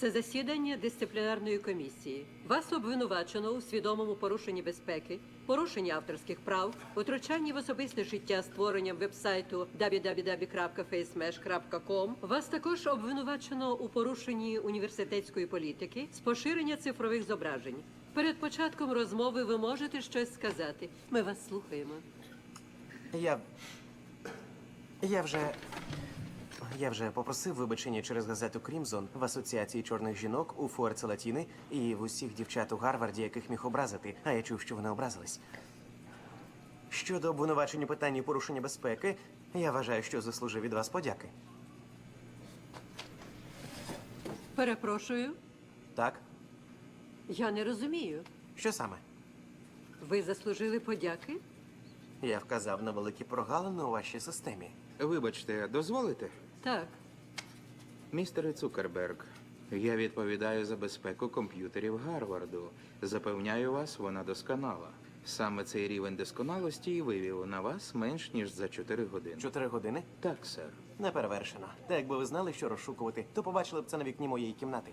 Це засідання дисциплінарної комісії. Вас обвинувачено у свідомому порушенні безпеки, порушенні авторських прав, втручанні в особисте життя створенням вебсайту www.facemesh.com. Вас також обвинувачено у порушенні університетської політики з поширення цифрових зображень. Перед початком розмови ви можете щось сказати. Ми вас слухаємо. Я. Я вже. Я вже попросив вибачення через газету Крімзон в асоціації чорних жінок у Фуерце Латіни і в усіх дівчат у Гарварді, яких міг образити, а я чув, що вони образились. Щодо обвинувачення питання порушення безпеки, я вважаю, що заслужив від вас подяки. Перепрошую, Так? я не розумію. Що саме? Ви заслужили подяки? Я вказав на великі прогалини у вашій системі. Вибачте, дозволите? Так. Містере Цукерберг, я відповідаю за безпеку комп'ютерів Гарварду. Запевняю вас, вона досконала. Саме цей рівень досконалості і вивів на вас менш ніж за 4 години. Чотири години? Так, сер. Не перевершено. Та якби ви знали, що розшукувати, то побачили б це на вікні моєї кімнати.